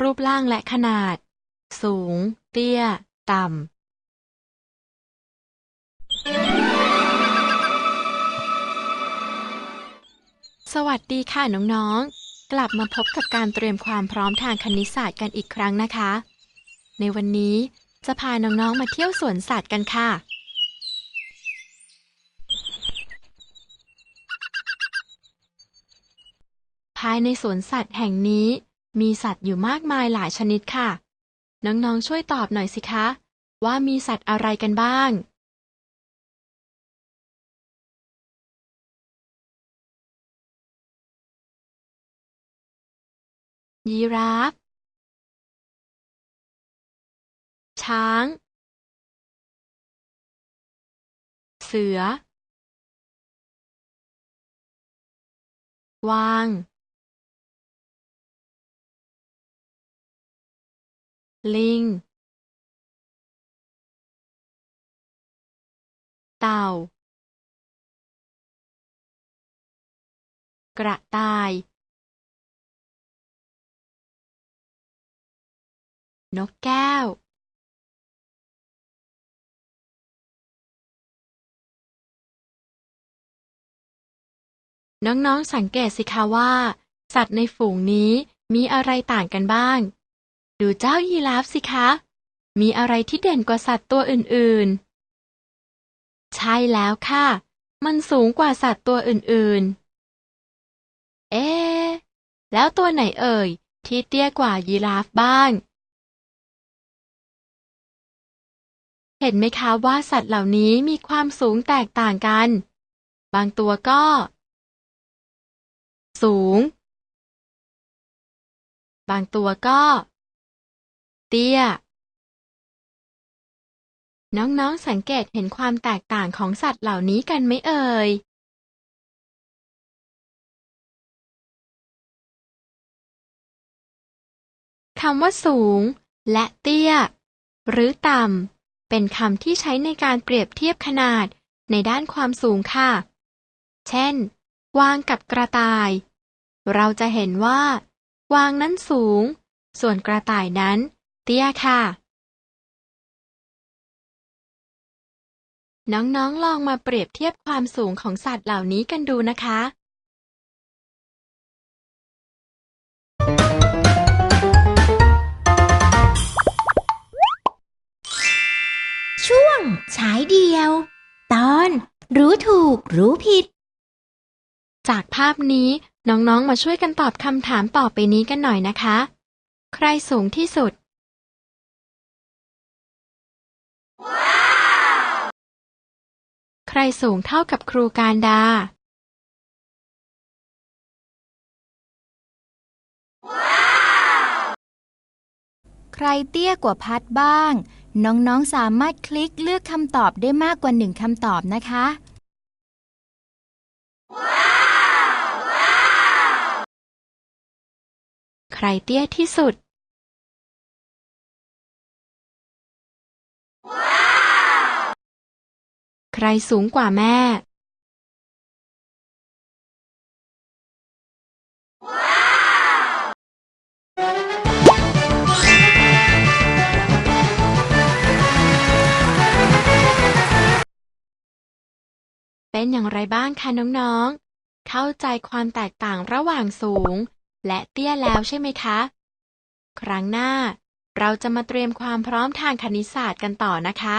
รูปร่างและขนาด สูง เตี้ย ต่ำสวัสดีค่ะน้องๆ กลับมาพบกับการเตรียมความพร้อมทางคณิตศาสตร์กันอีกครั้งนะคะ ในวันนี้จะพาน้องๆ มาเที่ยวสวนสัตว์กันค่ะ ภายในสวนสัตว์แห่งนี้ มีสัตว์อยู่มากมายหลายชนิดค่ะ น้องๆช่วยตอบหน่อยสิคะ ว่ามีสัตว์อะไรกันบ้าง ยีราฟ ช้าง เสือกวาง ลิง เต่า กระต่าย นกแก้ว น้องๆสังเกตสิคะว่า สัตว์ในฝูงนี้มีอะไรต่างกันบ้าง ดูเจ้ายีราฟสิคะ มีอะไรที่เด่นกว่าสัตว์ตัวอื่นๆ ใช่แล้วค่ะ มันสูงกว่าสัตว์ตัวอื่นๆ เอ๊ะแล้วตัวไหนเอ่ย ที่เตี้ยกว่ายีราฟบ้าง เห็นไหมคะว่าสัตว์เหล่านี้มีความสูงแตกต่างกัน บางตัวก็ สูง บางตัวก็ เตี้ย น้องๆสังเกตเห็นความแตกต่างของสัตว์เหล่านี้กันไหมเอ่ย คำว่าสูง และเตี้ย หรือต่ำ เป็นคำที่ใช้ในการเปรียบเทียบขนาดในด้านความสูงค่ะ เช่น วางกับกระต่าย เราจะเห็นว่า วางนั้นสูง ส่วนกระต่ายนั้น เตี้ยค่ะ น้องๆ ลองมาเปรียบเทียบความสูงของสัตว์เหล่านี้กันดูนะคะช่วงฉายเดียว ตอนรู้ถูกรู้ผิด จากภาพนี้น้องๆมาช่วยกันตอบคำถามต่อไปนี้กันหน่อยนะคะ ใครสูงที่สุด ใค รสูงเท่ากับครูการดา ใครเตี้ยกว่าพัดบ้าง น้องๆสามารถคลิกเลือกคำตอบได้มากกว่าหนึ่งคำตอบนะคะ ใครเตี้ยที่สุด ใครสูงกว่าแม่ เป็นอย่างไรบ้างคะน้องๆ เข้าใจความแตกต่างระหว่างสูง และเตี้ยแล้วใช่ไหมคะ ครั้งหน้า เราจะมาเตรียมความพร้อมทางคณิตศาสตร์กันต่อนะคะ